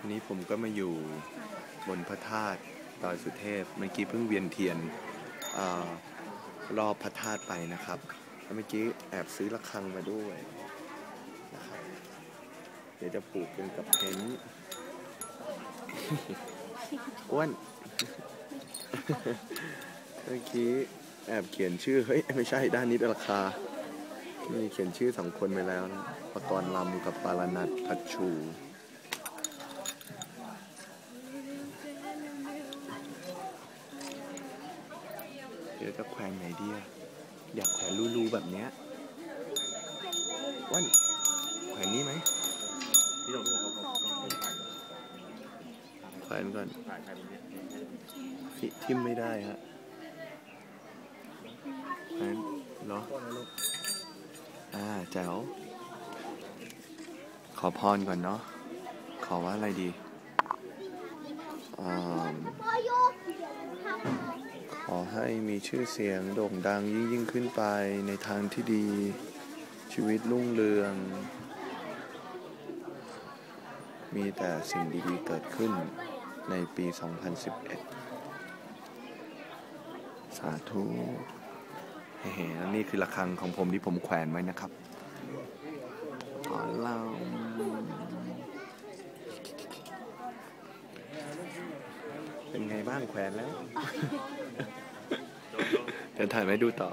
วันนี้ผมก็มาอยู่บนพระธาตุดอยสุเทพเมื่อกี้เพิ่งเวียนเทียนอรอบพระธาตุไปนะครับแล้วเมื่อกี้แอบซื้อระฆังมาด้วยนะครับเดี๋ยวจะปลูกเป็นกับเพนอ้วนเมื่อกี้แอบเขียนชื่อเฮ้ยไม่ใช่ด้านนี้ราคามีเขียนชื่อสองคนไปแล้วนะปกรณ์ลำกับปารนัทพัชชู เดี๋ยวจะแขวนไหนดีอะอยากแขวนรูๆแบบเนี้ยว่านแขวนนี้ไหมพี่ดมพี่โดมเขาเขาเขาถ่ายแขวนก่อนทิทิมไม่ได้ฮะแขวนเหรออ่าแจ๋วขอพรก่อนเนาะขอว่าอะไรดีอ่าข อให้มีชื่อเสียงโด่งดังยิ่งยิ่งขึ้นไปในทางที่ดี ชีวิตรุ่งเรือง มีแต่สิ่งดีๆเกิดขึ้นในปี 2011 สาธุเฮ้นี่คือระฆังของผมที่ผมแขวนไว้นะครับขอเราเป็นไงบ้างแขวนแล้ว เดินถ่ายไว้ดูต่อ